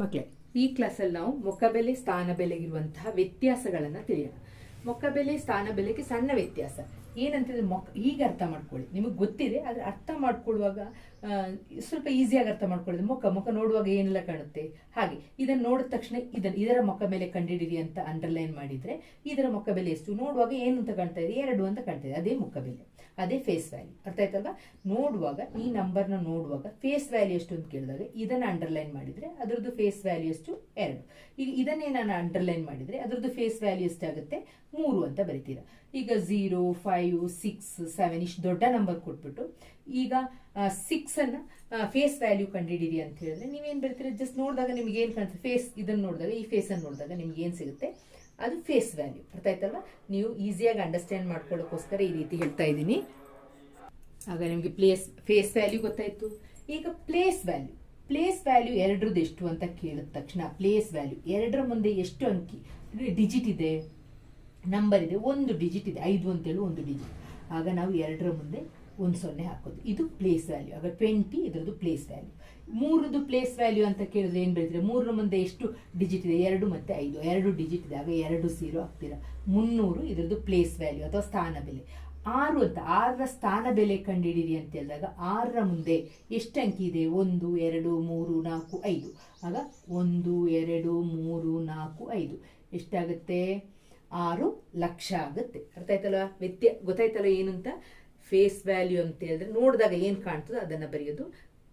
ಮಕ್ಕಳೇ ಈ ಕ್ಲಾಸಲ್ಲಿ ನಾವು ಮೊಕ್ಕಬೆಲೆ ಸ್ಥಾನ ಬೆಲೆಗಿರುವಂತಹ ವ್ಯತ್ಯಾಸಗಳನ್ನು ತಿಳಿಯೋಣ. ಮೊಕ್ಕಬೆಲೆ ಸ್ಥಾನ ಬೆಲೆಗೆ ಸಣ್ಣ ವ್ಯತ್ಯಾಸ. ಏನಂತಂದ್ರೆ ಮಕ್, ಈಗ ಅರ್ಥ ಮಾಡ್ಕೊಳ್ಳಿ. ನಿಮಗೆ ಗೊತ್ತಿದೆ, ಆದರೆ ಅರ್ಥ ಮಾಡ್ಕೊಳ್ಳುವಾಗ ಸ್ವಲ್ಪ ಈಸಿಯಾಗಿ ಅರ್ಥ ಮಾಡ್ಕೊಳ್ಳಿ ಮುಖ ಮುಖ ನೋಡುವಾಗ ಏನೆಲ್ಲ ಕಾಣುತ್ತೆ? ಹಾಗೆ ಇದನ್ನು ನೋಡಿದ ತಕ್ಷಣ ಇದನ್ನು ಇದರ ಮುಖ ಮೇಲೆ ಕಂಡಿಡಿರಿ ಅಂತ ಅಂಡರ್ಲೈನ್ ಮಾಡಿದ್ರೆ, ಇದರ ಮುಖ ಬೆಲೆ ಎಷ್ಟು? ನೋಡುವಾಗ ಏನು ಅಂತ ಕಾಣ್ತಾ ಇದೆ? ಎರಡು ಅಂತ ಕಾಣ್ತಾ ಇದೆ. ಅದೇ ಮುಖ ಬೆಲೆ. ಅದೇ ಫೇಸ್ ವ್ಯಾಲ್ಯೂ ಅರ್ಥ ಆಯ್ತಲ್ವಾ? ನೋಡುವಾಗ, ಈ ನಂಬರ್ನ ನೋಡುವಾಗ ಫೇಸ್ ವ್ಯಾಲ್ಯೂ ಎಷ್ಟು ಅಂತ ಕೇಳಿದಾಗ, ಇದನ್ನ ಅಂಡರ್ಲೈನ್ ಮಾಡಿದ್ರೆ ಅದರದ್ದು ಫೇಸ್ ವ್ಯಾಲ್ಯೂ ಎಷ್ಟು? ಎರಡು. ಈಗ ಇದನ್ನೇ ನಾನು ಅಂಡರ್ಲೈನ್ ಮಾಡಿದ್ರೆ ಅದರದ್ದು ಫೇಸ್ ವ್ಯಾಲ್ಯೂ ಎಷ್ಟಾಗುತ್ತೆ? ಮೂರು ಅಂತ ಬರಿತೀರಾ. ಈಗ ಝೀರೋ ಫೈವ್ ಸಿಕ್ಸ್ ಸೆವೆನ್ ಇಷ್ಟು ದೊಡ್ಡ ನಂಬರ್ ಕೊಟ್ಬಿಟ್ಟು ಈಗ ಸಿಕ್ಸನ್ನು ಫೇಸ್ ವ್ಯಾಲ್ಯೂ ಕಂಡುಹಿಡಿರಿ ಅಂತ ಹೇಳಿದ್ರೆ ನೀವೇನು ಬರ್ತೀರಿ ಜಸ್ಟ್ ನೋಡಿದಾಗ ನಿಮ್ಗೆ ಏನು ಕಾಣುತ್ತೆ ಫೇಸ್ ಇದನ್ನ ನೋಡಿದಾಗ, ಈ ಫೇಸ್ ಅನ್ನು ನೋಡಿದಾಗ ನಿಮ್ಗೆ ಏನು ಸಿಗುತ್ತೆ? ಅದು ಫೇಸ್ ವ್ಯಾಲ್ಯೂ ಅರ್ಥ ಆಯ್ತಲ್ವಾ? ನೀವು ಈಸಿಯಾಗಿ ಅಂಡರ್ಸ್ಟ್ಯಾಂಡ್ ಮಾಡ್ಕೊಳ್ಳೋಕ್ಕೋಸ್ಕರ ಈ ರೀತಿ ಹೇಳ್ತಾ ಇದ್ದೀನಿ. ಆಗ ನಿಮಗೆ ಪ್ಲೇಸ್ ಫೇಸ್ ವ್ಯಾಲ್ಯೂ ಗೊತ್ತಾಯ್ತು. ಈಗ ಪ್ಲೇಸ್ ವ್ಯಾಲ್ಯೂ ಪ್ಲೇಸ್ ವ್ಯಾಲ್ಯೂ ಎರಡರದ್ದು ಎಷ್ಟು ಅಂತ ಕೇಳಿದ ತಕ್ಷಣ ಪ್ಲೇಸ್ ವ್ಯಾಲ್ಯೂ ಎರಡರ ಮುಂದೆ ಎಷ್ಟು ಅಂಕಿ ಡಿಜಿಟ್ ಇದೆ? ನಂಬರ್ ಇದೆ. ಒಂದು ಡಿಜಿಟ್ ಇದೆ. ಐದು ಅಂತೇಳಿ ಒಂದು ಡಿಜಿಟ್ ಆಗ ನಾವು ಎರಡರ ಮುಂದೆ ಒಂದು ಸೊನ್ನೆ ಹಾಕೋದು. ಇದು ಪ್ಲೇಸ್ ವ್ಯಾಲ್ಯೂ ಆಗ ಟ್ವೆಂಟಿ ಇದರದ್ದು ಪ್ಲೇಸ್ ವ್ಯಾಲ್ಯೂ ಮೂರದ್ದು ಪ್ಲೇಸ್ ವ್ಯಾಲ್ಯೂ ಅಂತ ಕೇಳಿದ್ರೆ ಏನು ಬರೀತೀರಾ ಮೂರರ ಮುಂದೆ ಎಷ್ಟು ಡಿಜಿಟ್ ಇದೆ? ಎರಡು ಮತ್ತೆ ಐದು. ಎರಡು ಡಿಜಿಟ್ ಇದೆ. ಆಗ ಎರಡು ಸೀರೋ ಹಾಕ್ತೀರಾ? ಮುನ್ನೂರು ಇದರದ್ದು ಪ್ಲೇಸ್ ವ್ಯಾಲ್ಯೂ ಅಥವಾ ಸ್ಥಾನ ಬೆಲೆ. ಆರು ಅಂತ. ಆರರ ಸ್ಥಾನ ಬೆಲೆ ಕಂಡುಹಿಡಿಯಿರಿ ಅಂತ ಹೇಳಿದಾಗ ಆರರ ಮುಂದೆ ಎಷ್ಟು ಅಂಕಿ ಇದೆ? ಒಂದು, ಎರಡು, ಮೂರು, ನಾಲ್ಕು, ಐದು. ಆಗ ಒಂದು, ಎರಡು, ಮೂರು, ನಾಲ್ಕು, ಐದು. ಎಷ್ಟಾಗುತ್ತೆ? ಆರು ಲಕ್ಷ ಆಗುತ್ತೆ. ಅರ್ಥ ಆಯ್ತಲ್ಲ ವ್ಯತ್ಯ ಗೊತ್ತಾಯ್ತಲ್ಲ ಏನು ಅಂತ ಫೇಸ್ ವ್ಯಾಲ್ಯೂ ಅಂತ ಹೇಳಿದ್ರೆ ನೋಡಿದಾಗ ಏನು ಕಾಣ್ತದೋ ಅದನ್ನ ಬರೆಯೋದು.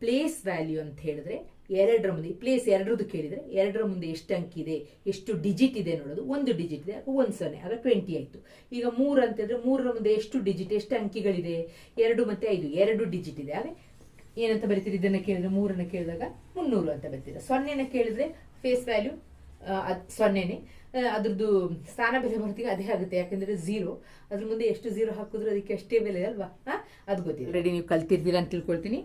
ಪ್ಲೇಸ್ ವ್ಯಾಲ್ಯೂ ಅಂತ ಹೇಳಿದ್ರೆ ಎರಡರ ಮುಂದೆ ಪ್ಲೇಸ್ ಎರಡರದ್ದು ಕೇಳಿದ್ರೆ ಎರಡರ ಮುಂದೆ ಎಷ್ಟು ಅಂಕಿ ಇದೆ, ಎಷ್ಟು ಡಿಜಿಟ್ ಇದೆ ನೋಡೋದು. ಒಂದು ಡಿಜಿಟ್ ಇದೆ ಒಂದು ಸೊನ್ನೆ ಆಗ ಟ್ವೆಂಟಿ ಆಯ್ತು. ಈಗ ಮೂರು ಅಂತ ಹೇಳಿದ್ರೆ ಮೂರರ ಮುಂದೆ ಎಷ್ಟು ಡಿಜಿಟ್ ಎಷ್ಟು ಅಂಕಿಗಳಿದೆ? ಎರಡು ಮತ್ತೆ ಐದು, ಎರಡು ಡಿಜಿಟ್ ಇದೆ. ಆಗ ಏನಂತ ಬರೀತೀರಿ ಇದನ್ನ ಕೇಳಿದ್ರೆ ಮೂರನ್ನ ಕೇಳಿದಾಗ ಮುನ್ನೂರು ಅಂತ ಬರ್ತೀರಾ. ಸೊನ್ನೆನ ಕೇಳಿದ್ರೆ ಫೇಸ್ ವ್ಯಾಲ್ಯೂ ಸೊನ್ನೆನೆ. ಸೊನ್ನೆನೇ ಅದ್ರದ್ದು ಸ್ಥಾನ ಬೆಲೆ ಬರ್ತೀವಿ ಅದೇ ಆಗುತ್ತೆ, ಯಾಕಂದ್ರೆ ಝೀರೋ ಅದ್ರ ಮುಂದೆ ಎಷ್ಟು ಝೀರೋ ಹಾಕಿದ್ರು ಅದಕ್ಕೆ ಅಷ್ಟೇ ಬೆಲೆ ಅಲ್ವಾ? ಹಾ ಅದು ಗೊತ್ತಿಲ್ಲ. ರೆಡಿ ನೀವು ಕಲ್ತಿರ್ತೀರ ಅಂತ ತಿಳ್ಕೊಳ್ತೀನಿ.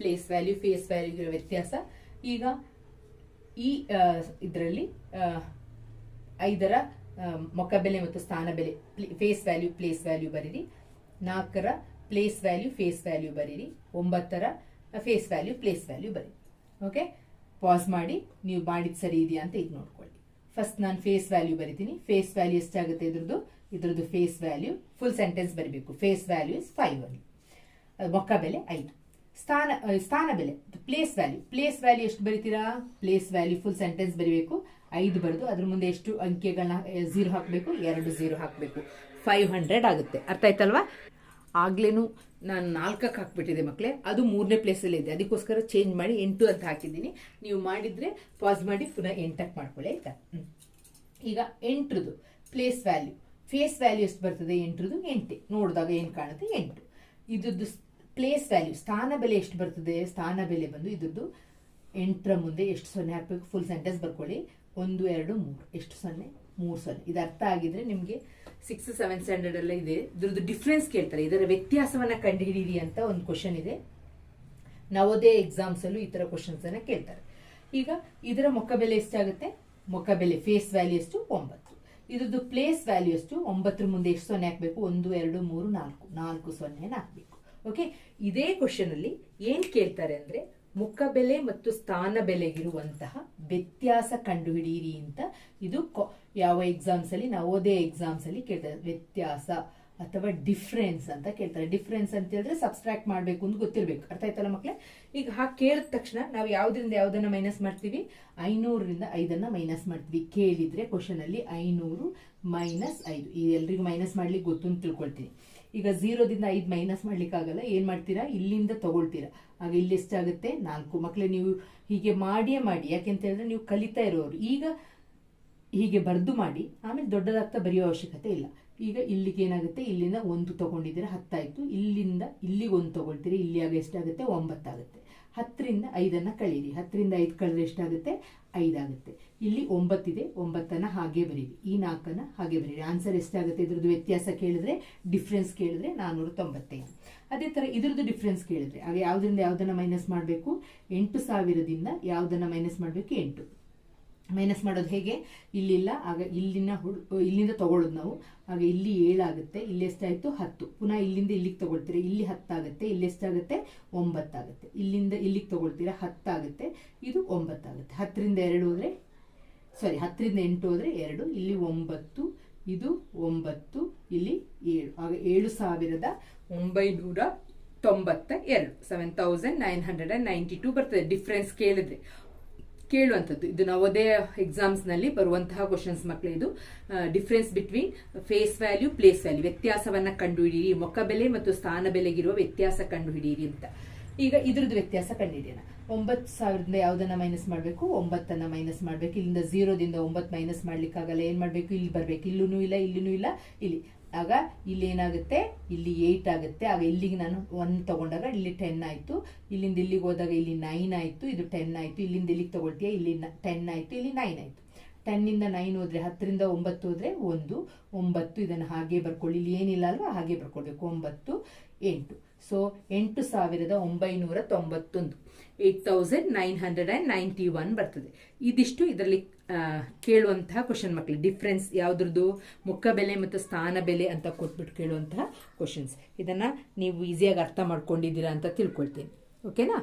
ಪ್ಲೇಸ್ ವ್ಯಾಲ್ಯೂ ಫೇಸ್ ವ್ಯಾಲ್ಯೂ ಇರೋ ವ್ಯತ್ಯಾಸ. ಈಗ ಈ ಇದರಲ್ಲಿ ಐದರ ಮೊಕ್ಕ ಬೆಲೆ ಮತ್ತು ಸ್ಥಾನ ಬೆಲೆ ಫೇಸ್ ವ್ಯಾಲ್ಯೂ ಪ್ಲೇಸ್ ವ್ಯಾಲ್ಯೂ ಬರೀರಿ. ನಾಲ್ಕರ ಪ್ಲೇಸ್ ವ್ಯಾಲ್ಯೂ ಫೇಸ್ ವ್ಯಾಲ್ಯೂ ಬರೀರಿ. ಒಂಬತ್ತರ ಫೇಸ್ ವ್ಯಾಲ್ಯೂ ಪ್ಲೇಸ್ ವ್ಯಾಲ್ಯೂ ಬರೀರಿ. ಓಕೆ ಪಾಸ್ ಮಾಡಿ, ನೀವು ಮಾಡಿದ ಸರಿ ಇದೆಯಾ ಅಂತ ಈಗ ನೋಡ್ಕೊಳ್ಳಿ. ಫಸ್ಟ್ ನಾನು ಫೇಸ್ ವ್ಯಾಲ್ಯೂ ಬರಿತೀನಿ. ಫೇಸ್ ವ್ಯಾಲ್ಯೂ ಎಷ್ಟಾಗುತ್ತೆ ಇದ್ರದ್ದು? ಇದ್ರದ್ದು ಫೇಸ್ ವ್ಯಾಲ್ಯೂ ಫುಲ್ ಸೆಂಟೆನ್ಸ್ ಬರಬೇಕು. ಫೇಸ್ ವ್ಯಾಲ್ಯೂ ಇಸ್ ಫೈವ್ ಅಲ್ಲಿ. ಮೊಕ್ಕ ಬೆಲೆ ಐದು. ಸ್ಥಾನ ಸ್ಥಾನ ಬೆಲೆ ಪ್ಲೇಸ್ ವ್ಯಾಲ್ಯೂ ಪ್ಲೇಸ್ ವ್ಯಾಲ್ಯೂ ಎಷ್ಟು ಬರೀತೀರಾ? ಪ್ಲೇಸ್ ವ್ಯಾಲ್ಯೂ ಫುಲ್ ಸೆಂಟೆನ್ಸ್ ಬರೀಬೇಕು. ಐದು ಬರೆದು ಅದ್ರ ಮುಂದೆ ಎಷ್ಟು ಅಂಕೆಗಳನ್ನ ಝೀರೋ ಹಾಕಬೇಕು? ಎರಡು ಝೀರೋ ಹಾಕಬೇಕು. ಫೈವ್ ಹಂಡ್ರೆಡ್ ಆಗುತ್ತೆ. ಅರ್ಥ ಆಯ್ತಲ್ವಾ? ಆಗ್ಲೇನು ನಾನು ನಾಲ್ಕಕ್ಕೆ ಹಾಕ್ಬಿಟ್ಟಿದೆ ಮಕ್ಕಳೇ ಅದು ಮೂರನೇ ಪ್ಲೇಸಲ್ಲಿ ಇದೆ. ಅದಕ್ಕೋಸ್ಕರ ಚೇಂಜ್ ಮಾಡಿ ಎಂಟು ಅಂತ ಹಾಕಿದ್ದೀನಿ. ನೀವು ಮಾಡಿದ್ರೆ ಪಾಸ್ ಮಾಡಿ ಪುನಃ ಎಂಟಕ್ಕೆ ಮಾಡ್ಕೊಳ್ಳಿ, ಆಯ್ತಾ. ಈಗ ಎಂಟ್ರದ್ದು ಪ್ಲೇಸ್ ವ್ಯಾಲ್ಯೂ ಫೇಸ್ ವ್ಯಾಲ್ಯೂ ಎಷ್ಟು ಬರ್ತದೆ ಎಂಟ್ರದ್ದು ಎಂಟೆ. ನೋಡಿದಾಗ ಏನು ಕಾಣುತ್ತೆ? ಎಂಟು. ಇದ್ರದ್ದು ಪ್ಲೇಸ್ ವ್ಯಾಲ್ಯೂ ಸ್ಥಾನ ಬೆಲೆ ಎಷ್ಟು ಬರ್ತದೆ? ಸ್ಥಾನ ಬೆಲೆ ಬಂದು ಇದ್ರದ್ದು ಎಂಟರ ಮುಂದೆ ಎಷ್ಟು ಸೊನ್ನೆ ಹಾಕಬೇಕು? ಫುಲ್ ಸೆಂಟೆನ್ಸ್ ಬರ್ಕೊಳ್ಳಿ. ಒಂದು, ಎರಡು, ಮೂರು. ಎಷ್ಟು ಸೊನ್ನೆ? ಮೂರು ಸೊನ್ನೆ ಇದು ಅರ್ಥ ಆಗಿದ್ರೆ ನಿಮಗೆ ಸಿಕ್ಸ್ ಸೆವೆನ್ ಸ್ಟ್ಯಾಂಡರ್ಡ್ ಎಲ್ಲ ಇದೆ. ಇದ್ರದ್ದು ಡಿಫ್ರೆನ್ಸ್ ಕೇಳ್ತಾರೆ. ಇದರ ವ್ಯತ್ಯಾಸವನ್ನ ಕಂಡುಹಿಡಿಯಿರಿ ಅಂತ ಒಂದು ಕ್ವಶನ್ ಇದೆ. ನವೋದಯ ಎಕ್ಸಾಮ್ಸ್ ಅಲ್ಲೂ ಈ ತರ ಕ್ವಶನ್ಸ್ ಕೇಳ್ತಾರೆ. ಈಗ ಇದರ ಮೊಕ್ಕ ಬೆಲೆ ಎಷ್ಟಾಗುತ್ತೆ? ಮೊಕ್ಕ ಬೆಲೆ ಫೇಸ್ ವ್ಯಾಲ್ಯೂ ಎಷ್ಟು? ಒಂಬತ್ತು. ಇದ್ರದ್ದು ಪ್ಲೇಸ್ ವ್ಯಾಲ್ಯೂ ಎಷ್ಟು? ಒಂಬತ್ತರ ಮುಂದೆ ಎಷ್ಟು ಸೊನ್ನೆ ಹಾಕಬೇಕು? ಒಂದು, ಎರಡು, ಮೂರು, ನಾಲ್ಕು. ನಾಲ್ಕು ಸೊನ್ನೆನ ಹಾಕಬೇಕು. ಓಕೆ ಇದೇ ಕ್ವಶನ್ ಅಲ್ಲಿ ಏನ್ ಕೇಳ್ತಾರೆ ಅಂದ್ರೆ ಮುಖ ಬೆಲೆ ಮತ್ತು ಸ್ಥಾನ ಬೆಲೆಗಿರುವಂತಹ ವ್ಯತ್ಯಾಸ ಕಂಡುಹಿಡಿಯಿರಿ ಅಂತ ಇದು ಯಾವ ಎಕ್ಸಾಮ್ಸ್ ಅಲ್ಲಿ ಓದೇ ಎಕ್ಸಾಮ್ಸ್ ಅಲ್ಲಿ ಕೇಳ್ತಾರೆ ವ್ಯತ್ಯಾಸ ಅಥವಾ ಡಿಫ್ರೆನ್ಸ್ ಅಂತ ಕೇಳ್ತಾರೆ. ಡಿಫ್ರೆನ್ಸ್ ಅಂತ ಹೇಳಿದ್ರೆ ಸಬ್ಸ್ಟ್ರಾಕ್ಟ್ ಮಾಡಬೇಕು ಅಂತ ಗೊತ್ತಿರಬೇಕು. ಅರ್ಥ ಆಯ್ತಲ್ಲ ಮಕ್ಕಳೇ ಈಗ ಹಾಗೆ ಕೇಳಿದ ತಕ್ಷಣ ನಾವು ಯಾವುದರಿಂದ ಯಾವುದನ್ನು ಮೈನಸ್ ಮಾಡ್ತೀವಿ? ಐನೂರರಿಂದ ಐದನ್ನು ಮೈನಸ್ ಮಾಡ್ತೀವಿ. ಕೇಳಿದ್ರೆ ಕ್ವಶನ್ ಅಲ್ಲಿ ಐನೂರು ಮೈನಸ್ ಐದು. ಈ ಎಲ್ರಿಗೂ ಮೈನಸ್ ಮಾಡ್ಲಿಕ್ಕೆ ಗೊತ್ತು ಅಂತ ತಿಳ್ಕೊಳ್ತೀನಿ. ಈಗ ಝೀರೋದಿಂದ ಐದು ಮೈನಸ್ ಮಾಡ್ಲಿಕ್ಕೆ ಆಗಲ್ಲ ಏನ್ ಮಾಡ್ತೀರಾ? ಇಲ್ಲಿಂದ ತಗೊಳ್ತೀರಾ. ಆಗ ಇಲ್ಲಿ ಎಷ್ಟಾಗುತ್ತೆ? ನಾಲ್ಕು. ಮಕ್ಕಳೇ ನೀವು ಹೀಗೆ ಮಾಡಿಯೇ ಮಾಡಿ. ಯಾಕೆಂತ ಹೇಳಿದ್ರೆ ನೀವು ಕಲಿತಾ ಇರೋರು. ಈಗ ಹೀಗೆ ಬರೆದು ಮಾಡಿ, ಆಮೇಲೆ ದೊಡ್ಡದಾಗ್ತಾ ಬರೆಯೋ ಅವಶ್ಯಕತೆ ಇಲ್ಲ. ಈಗ ಇಲ್ಲಿಗೆ ಏನಾಗುತ್ತೆ? ಇಲ್ಲಿಂದ ಒಂದು ತಗೊಂಡಿದ್ದೀರಾ, ಹತ್ತಾಯಿತು. ಇಲ್ಲಿಂದ ಇಲ್ಲಿಗೆ ಒಂದು ತಗೊಳ್ತೀರಿ ಇಲ್ಲಿ ಆಗ ಎಷ್ಟಾಗುತ್ತೆ? ಒಂಬತ್ತಾಗುತ್ತೆ. ಹತ್ತರಿಂದ ಐದನ್ನು ಕಳೀರಿ. ಹತ್ತರಿಂದ ಐದು ಕಳೆದ್ರೆ ಎಷ್ಟಾಗುತ್ತೆ? ಐದಾಗುತ್ತೆ. ಇಲ್ಲಿ ಒಂಬತ್ತಿದೆ, ಒಂಬತ್ತನ್ನು ಹಾಗೆ ಬರೀರಿ. ಈ ನಾಲ್ಕನ್ನು ಹಾಗೆ ಬರೀರಿ. ಆನ್ಸರ್ ಎಷ್ಟಾಗುತ್ತೆ? ಇದ್ರದ್ದು ವ್ಯತ್ಯಾಸ ಕೇಳಿದ್ರೆ ಡಿಫ್ರೆನ್ಸ್ ಕೇಳಿದ್ರೆ ನಾನ್ನೂರ ತೊಂಬತ್ತೈದು. ಅದೇ ಥರ ಇದ್ರದ್ದು ಡಿಫ್ರೆನ್ಸ್ ಕೇಳಿದ್ರೆ ಆಗ ಯಾವುದರಿಂದ ಯಾವುದನ್ನು ಮೈನಸ್ ಮಾಡಬೇಕು? ಎಂಟು ಸಾವಿರದಿಂದ ಯಾವುದನ್ನು ಮೈನಸ್ ಮಾಡಬೇಕು? ಎಂಟು. ಮೈನಸ್ ಮಾಡೋದು ಹೇಗೆ? ಇಲ್ಲಿಲ್ಲ, ಆಗ ಇಲ್ಲಿನ ಹುಡು, ಇಲ್ಲಿಂದ ತಗೊಳ್ಳೋದು ನಾವು. ಆಗ ಇಲ್ಲಿ ಏಳಾಗುತ್ತೆ, ಇಲ್ಲಿ ಎಷ್ಟಾಯಿತು ಹತ್ತು. ಪುನಃ ಇಲ್ಲಿಂದ ಇಲ್ಲಿಗೆ ತೊಗೊಳ್ತೀರಾ? ಇಲ್ಲಿ ಹತ್ತಾಗುತ್ತೆ, ಇಲ್ಲಿ ಎಷ್ಟಾಗುತ್ತೆ ಒಂಬತ್ತಾಗುತ್ತೆ. ಇಲ್ಲಿಂದ ಇಲ್ಲಿಗೆ ತೊಗೊಳ್ತೀರಾ? ಹತ್ತಾಗುತ್ತೆ, ಇದು ಒಂಬತ್ತಾಗುತ್ತೆ. ಹತ್ತರಿಂದ ಎರಡು ಹೋದರೆ? ಸಾರಿ ಹತ್ತರಿಂದ ಎಂಟು ಹೋದರೆ ಎರಡು. ಇಲ್ಲಿ ಒಂಬತ್ತು, ಇದು ಒಂಬತ್ತು, ಇಲ್ಲಿ ಏಳು. ಆಗ ಏಳು ಸಾವಿರದ ಒಂಬೈನೂರ ತೊಂಬತ್ತ ಎರಡು seven thousand nine hundred and ninety two ಬರ್ತದೆ. ಡಿಫ್ರೆನ್ಸ್ ಕೇಳಿದ್ರೆ. ಕೇಳುವಂಥದ್ದು. ಇದು ನವೋದಯ ಎಕ್ಸಾಮ್ಸ್ನಲ್ಲಿ ಬರುವಂತಹ ಕ್ವಶನ್ಸ್ ಮಕ್ಕಳು ಇದು. Difference between face value place value ವ್ಯತ್ಯಾಸವನ್ನ ಕಂಡುಹಿಡಿಯಿರಿ. ಮೊಕ್ಕ ಬೆಲೆ ಮತ್ತು ಸ್ಥಾನ ಬೆಲೆಗಿರುವ ವ್ಯತ್ಯಾಸ ಕಂಡುಹಿಡಿಯಿರಿ ಅಂತ. ಈಗ ಇದ್ರದ್ದು ವ್ಯತ್ಯಾಸ ಕಂಡುಹಿಡಿಯೋಣ ಒಂಬತ್ತು ಸಾವಿರದಿಂದ ಯಾವುದನ್ನ ಮೈನಸ್ ಮಾಡಬೇಕು, ಒಂಬತ್ತನ್ನ ಮೈನಸ್ ಮಾಡಬೇಕು. ಇಲ್ಲಿಂದ ಝೀರೋದಿಂದ ಒಂಬತ್ತು ಮೈನಸ್ ಮಾಡ್ಲಿಕ್ಕಾಗಲ್ಲ. ಏನ್ ಮಾಡಬೇಕು? ಇಲ್ಲಿ ಬರಬೇಕು. ಇಲ್ಲೂ ಇಲ್ಲ ಇಲ್ಲೂ ಇಲ್ಲ, ಇಲ್ಲಿ. ಆಗ ಇಲ್ಲಿ ಏನಾಗುತ್ತೆ? ಇಲ್ಲಿ ಏಯ್ಟ್ ಆಗುತ್ತೆ. ಆಗ ಇಲ್ಲಿಗೆ ನಾನು ಒನ್ ತಗೊಂಡಾಗ ಇಲ್ಲಿ ಟೆನ್ ಆಯಿತು. ಇಲ್ಲಿಂದ ಇಲ್ಲಿಗೆ ಹೋದಾಗ ಇಲ್ಲಿ ನೈನ್ ಆಯಿತು. ಇದು ಟೆನ್ ಆಯಿತು. ಇಲ್ಲಿಂದ ಇಲ್ಲಿಗೆ ತಗೊಳ್ತೀಯ? ಇಲ್ಲಿ ಟೆನ್ ಆಯಿತು. ಇಲ್ಲಿ ನೈನ್ ಆಯಿತು. ಟೆನ್ನಿಂದ ನೈನ್ ಹೋದ್ರೆ, ಹತ್ತರಿಂದ ಒಂಬತ್ತು ಹೋದ್ರೆ ಒಂದು, ಒಂಬತ್ತು ಇದನ್ನು ಹಾಗೆ ಬರ್ಕೊಳ್ಳಿ ಇಲ್ಲಿ ಏನಿಲ್ಲ ಅಲ್ವಾ? ಹಾಗೆ ಬರ್ಕೊಳ್ಬೇಕು. ಒಂಬತ್ತು, ಎಂಟು. ಸೊ ಎಂಟು ಸಾವಿರದ ಒಂಬೈನೂರ ತೊಂಬತ್ತೊಂದು. Eight thousand nine hundred and ninety one ಬರ್ತದೆ. ಇದಿಷ್ಟು ಇದರಲ್ಲಿ ಕೇಳುವಂತಹ ಕ್ವಶನ್ ಮಕ್ಕಳು ಡಿಫ್ರೆನ್ಸ್ ಯಾವುದ್ರದ್ದು? ಮುಖ ಬೆಲೆ ಮತ್ತು ಸ್ಥಾನ ಬೆಲೆ ಅಂತ ಕೊಟ್ಬಿಟ್ಟು ಕೇಳುವಂತಹ ಕ್ವಶನ್ಸ್ ಇದನ್ನು ನೀವು ಈಸಿಯಾಗಿ ಅರ್ಥ ಮಾಡ್ಕೊಂಡಿದ್ದೀರಾ ಅಂತ ತಿಳ್ಕೊಳ್ತೀನಿ. ಓಕೆನಾ